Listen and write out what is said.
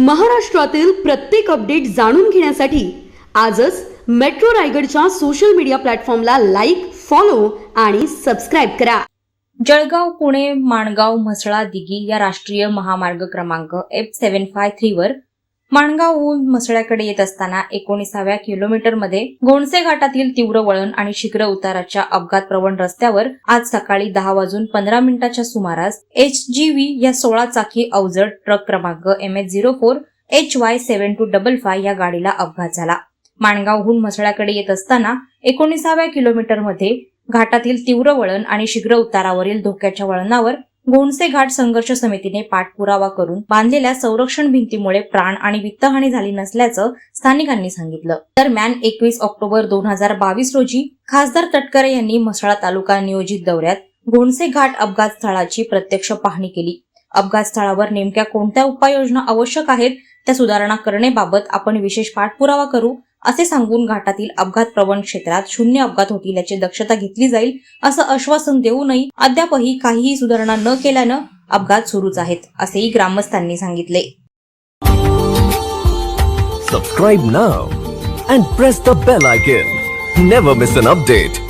महाराष्ट्रातील प्रत्येक अपडेट जाणून घेण्यासाठी आजच मेट्रो रायगडच्या सोशल मीडिया प्लॅटफॉर्मला लाईक फॉलो आणि सबस्क्राईब करा. जळगाव पुणे माणगाव म्हसळा दिघी या राष्ट्रीय महामार्ग क्रमांक एफ सेव्हन फाय थ्रीवर माणगावहून म्हसळ्याकडे येत असताना एकोणीसाव्या किलोमीटरमध्ये गोणसे घाटातील तीव्र वळण आणि शीघ्र उताराच्या अपघात प्रवण रस्त्यावर आज सकाळी दहा वाजून पंधरा मिनिटाच्या सुमारास एच जी व्ही या सोळा चाकी अवजड ट्रक क्रमांक M H zero four H Y seven two double five या गाडीला अपघात झाला. माणगावहून म्हसळ्याकडे येत असताना एकोणीसाव्या किलोमीटरमध्ये घाटातील तीव्र वळण आणि शीघ्र उतारावरील धोक्याच्या वळणावर गोंडसे घाट संघर्ष समितीने पाठपुरावा करून बांधलेल्या संरक्षण भिंतीमुळे प्राण आणि वित्तहानी झाली नसल्याचं स्थानिकांनी सांगितलं. दरम्यान एकवीस ऑक्टोबर दोन हजार बावीस रोजी खासदार तटकरे यांनी म्हसळा तालुका नियोजित दौऱ्यात गोंडसे घाट अपघात स्थळाची प्रत्यक्ष पाहणी केली. अपघात स्थळावर नेमक्या कोणत्या उपाययोजना आवश्यक आहेत त्या सुधारणा करण्याबाबत आपण विशेष पाठपुरावा करू असे सांगून घाटातील अपघात प्रवण क्षेत्रात शून्य अपघात होतील याची दक्षता घेतली जाईल असं आश्वासन देऊनही अद्यापही काहीही सुधारणा न केल्यानं अपघात सुरूच आहेत असेही ग्रामस्थांनी सांगितले. Subscribe now and press the bell icon never miss an update